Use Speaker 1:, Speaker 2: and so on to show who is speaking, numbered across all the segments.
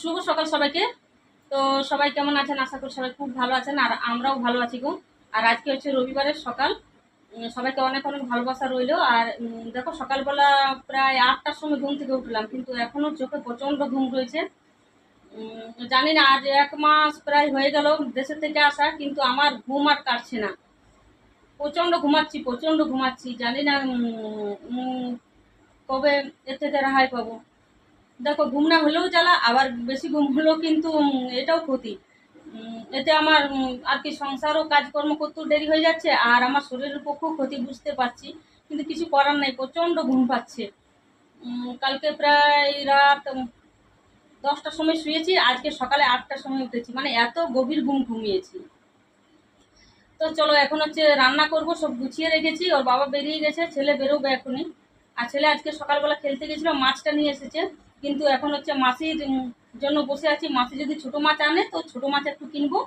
Speaker 1: শুভ সকাল সবাইকে। তো সবাই কেমন আছেন? আশা করি সবাই খুব ভালো আছেন আর আমরাও ভালো আছি গো। আর আজকে হচ্ছে রবিবারের সকাল। সবাইকে অনেক অনেক ভালোবাসা রইল। আর দেখো সকালবেলা প্রায় আটটার সময় ঘুম থেকে উঠলাম, কিন্তু এখনও চোখে প্রচণ্ড ঘুম রয়েছে। জানি না, আজ এক মাস প্রায় হয়ে গেল দেশের থেকে আসা, কিন্তু আমার ঘুম আর কাটছে না। প্রচণ্ড ঘুমাচ্ছি প্রচণ্ড ঘুমাচ্ছি। জানি না কবে এর থেকে রেহাই পাবো। দেখো ঘুম না হলেও জ্বালা, আবার বেশি ঘুম হলেও কিন্তু এটাও ক্ষতি। এতে আমার আর কি সংসারও, কাজকর্ম করতেও দেরি হয়ে যাচ্ছে, আর আমার শরীরের পক্ষেও ক্ষতি বুঝতে পারছি, কিন্তু কিছু করার নেই, প্রচণ্ড ঘুম পাচ্ছে। কালকে প্রায় রাত দশটার সময় শুয়েছি, আজকে সকালে আটটার সময় উঠেছি মানে এত গভীর ঘুম ঘুমিয়েছি। তো চলো, এখন হচ্ছে রান্না করব, সব গুছিয়ে রেখেছি, ওর বাবা বেরিয়ে গেছে, ছেলে বেরোবে এখনই। আর ছেলে আজকে সকালবেলা খেলতে গেছিল, মাছটা নিয়ে এসেছে। কিন্তু এখন হচ্ছে মাসির জন্য বসে আছি। মাসি যদি ছোটো মাছ আনে, তো ছোটো মাছ একটু কিনবো।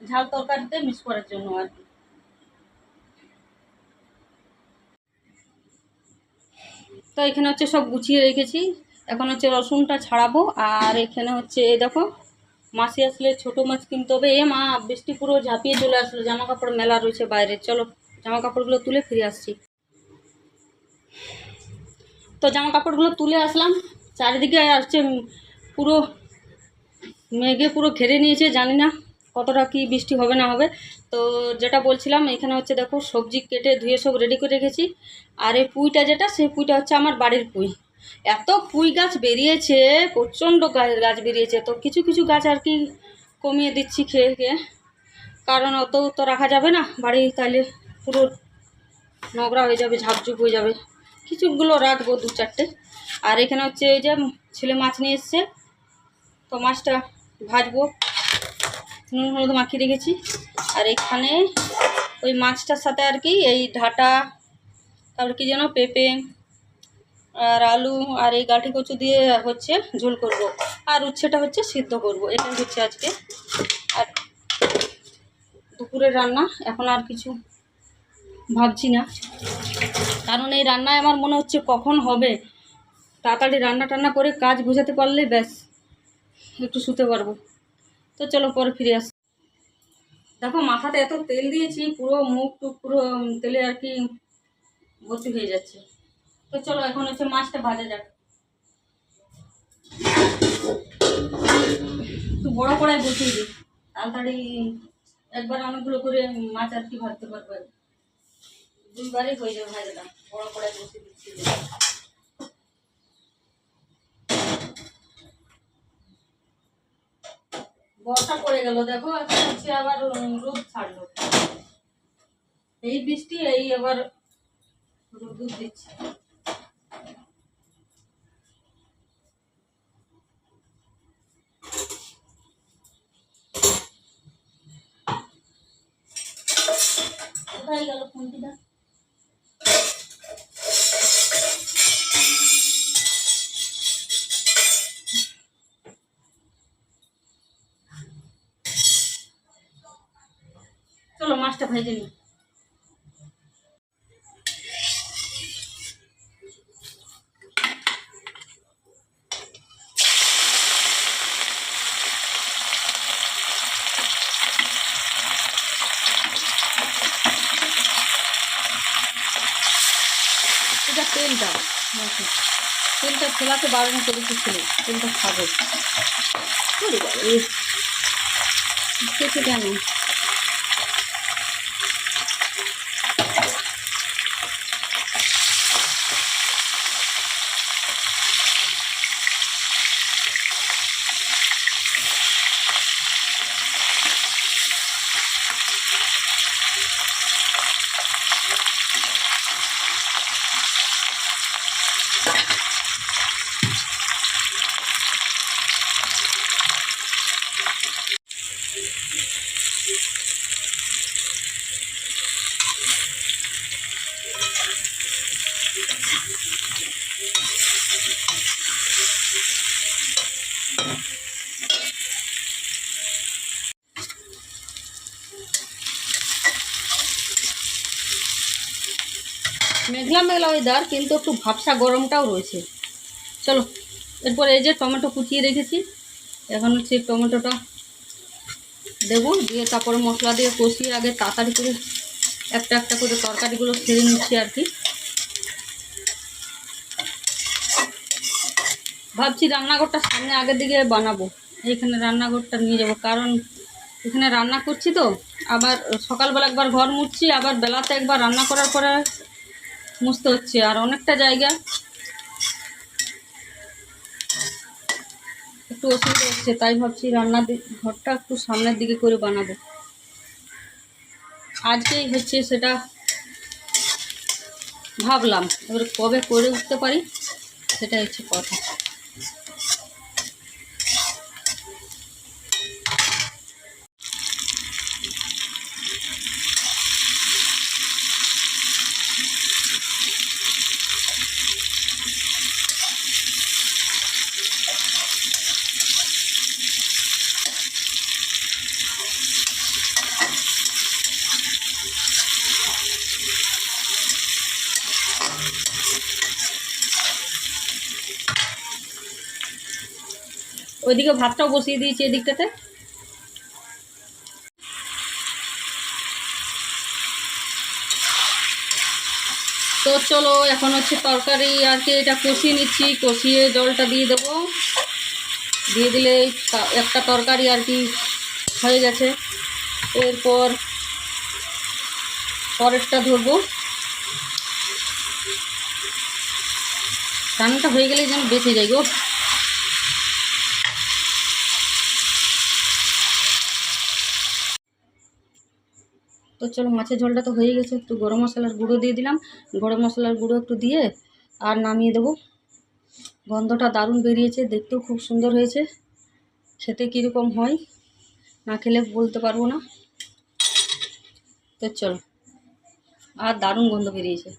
Speaker 1: ঝাল তরকারিতে মিক্স করার জন্য আর কি। তো এখানে হচ্ছে সব গুছিয়ে রেখেছি। এখন হচ্ছে রসুনটা ছাড়াবো। আর এখানে হচ্ছে দেখো, মাসি আসলে ছোটো মাছ কিনতে হবে। এ মা, বৃষ্টি পুরো ঝাঁপিয়ে চলে আসলো। জামা কাপড় মেলা রয়েছে বাইরে। চলো জামা কাপড়গুলো তুলে ফিরে আসছি। তো জামা কাপড়গুলো তুলে আসলাম। চারিদিকে আসছে পুরো মেঘে পুরো ঘেরে নিয়েছে, জানি না কতটা কি বৃষ্টি হবে না হবে। তো যেটা বলছিলাম, এখানে হচ্ছে দেখো সবজি কেটে ধুয়ে সব রেডি করে রেখেছি। আর এই পুঁইটা যেটা, সেই পুঁইটা হচ্ছে আমার বাড়ির পুঁই। এত পুঁই গাছ বেরিয়েছে, প্রচণ্ড গাছ বেরিয়েছে। তো কিছু কিছু গাছ আর কি কমিয়ে দিচ্ছি খেয়ে খেয়ে। কারণ অত তো রাখা যাবে না বাড়ি, তাহলে পুরো নোংরা হয়ে যাবে, ঝাপঝুপ হয়ে যাবে। কিছুগুলো রাখব দু চারটে আর এখানে হচ্ছে এই যে ছেলে মাছ নিয়ে এসছে। তো মাছটা ভাজবো। নুন, হলুদ মাখিয়ে রেখেছি। আর এখানে ওই মাছটার সাথে আর কি এই ঢাটা, তারপর কি যেন পেঁপে আর আলু আর এই গাঠি কচু দিয়ে হচ্ছে ঝোল করব। আর উচ্ছেটা হচ্ছে সিদ্ধ করব। এটাই হচ্ছে আজকে। আর দুপুরের রান্না, এখন আর কিছু ভাবছি না। কারণ এই রান্নায় আমার মনে হচ্ছে কখন হবে? তাড়াতাড়ি রান্না টান্না করে কাজ বোঝাতে পারলে ব্যাস, একটু শুতে পারব। তো চলো পরে ফিরে আস। দেখো, মাথাতে এত তেল দিয়েছি, পুরো মুখ টুক পুরো তেলে আর কি ভর্তি হয়ে যাচ্ছে। তো চলো, এখন হচ্ছে মাছটা ভাজা যাক। একটু বড় কড়াই বসিয়ে দিই। তাড়াতাড়ি একবার অনেকগুলো করে মাছ আর কি ভাজতে পারব। দুইবারই হয়ে যাবে ভাজাটা। বড় কড়াই বসিয়ে দিচ্ছি। বর্ষা পড়ে গেল, দেখো, এখন হচ্ছে আবার রোদ ছাড়লো। এই বৃষ্টি, এই আবার রোদ দিচ্ছে। কোথায় গেল চলো ভেজে নিই। তেলটা। তেলটা বারণ করেছে ছেলে। তেলটা খাবে। কেন মেঘলা মেঘলা ওয়েদার কিন্তু একটু ভাবসা গরমটাও রয়েছে। চলো, এরপর এই যে টমেটো কুচিয়ে রেখেছি। এখন হচ্ছে টমেটোটা দেবো, দিয়ে তারপরে মশলা দিয়ে কষিয়ে আগে তাড়াতাড়ি করে একটা একটা করে তরকারিগুলো ছেড়ে নিচ্ছি আর কি। ভাবছি রান্নাঘরটা সামনে আগের দিকে বানাবো। এইখানে রান্নাঘরটা নিয়ে যাব। কারণ এখানে রান্না করছি তো, আবার সকালবেলা একবার ঘর মুছছি, আবার বেলাতে একবার রান্না করার পরে মুছতে হচ্ছে। আর অনেকটা জায়গা একটু অসুবিধা হচ্ছে, তাই ভাবছি রান্নার দি- ঘরটা একটু সামনের দিকে করে বানাবো। আজকেই হচ্ছে সেটা ভাবলাম, এবার কবে করে উঠতে পারি, সেটাই হচ্ছে কথা। ওইদিকে ভাতটাও বসিয়ে দিয়েছি এদিকটাতে। তো চলো, এখন হচ্ছে তরকারি আর কি, এটা কষিয়ে নিচ্ছি, কষিয়ে জলটা দিয়ে দেবো। দিয়ে দিলে একটা তরকারি আর কি হয়ে গেছে। এরপর পরেরটা ধরবো। রান্নাটা হয়ে গেলেই যেন বেঁচে যাই গো। তো চলো মাছের ঝোলটা তো হয়ে গেছে, একটু গরম মশলার গুঁড়ো দিয়ে দিলাম। গরম মশলার গুঁড়ো একটু দিয়ে আর নামিয়ে দেবো। গন্ধটা দারুণ বেরিয়েছে, দেখতেও খুব সুন্দর হয়েছে। খেতে কীরকম হয়, না খেলে বলতে পারব না। তো চলো, আর দারুণ গন্ধ বেরিয়েছে।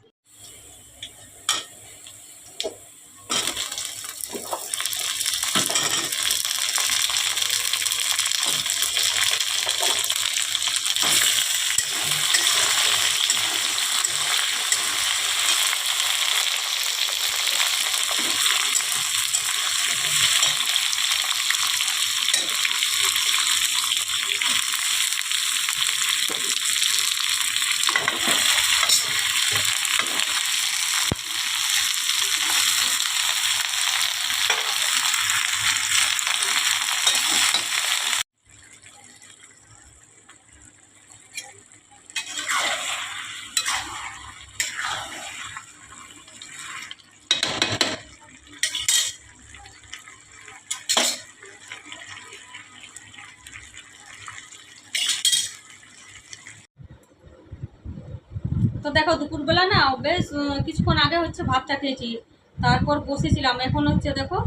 Speaker 1: তো দেখো দুপুরবেলা না বেশ কিছুক্ষণ আগে হচ্ছে ভাতটা খেয়েছি। তারপর বসেছিলাম। এখন হচ্ছে দেখো,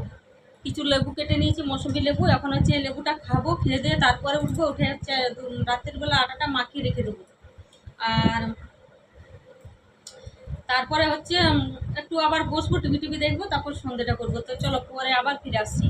Speaker 1: কিছু লেবু কেটে নিয়েছি, মৌসুমি লেবু। এখন হচ্ছে লেবুটা খাব, খেয়ে দিয়ে তারপরে উঠবো, উঠে হচ্ছে রাত্রের বেলা আটাটা মাখিয়ে রেখে দেবো। আর তারপরে হচ্ছে একটু আবার বসবো, টিভি টিভি দেখব, তারপর সন্ধ্যেটা করব। তো চলো, পরে আবার ফিরে আসছি।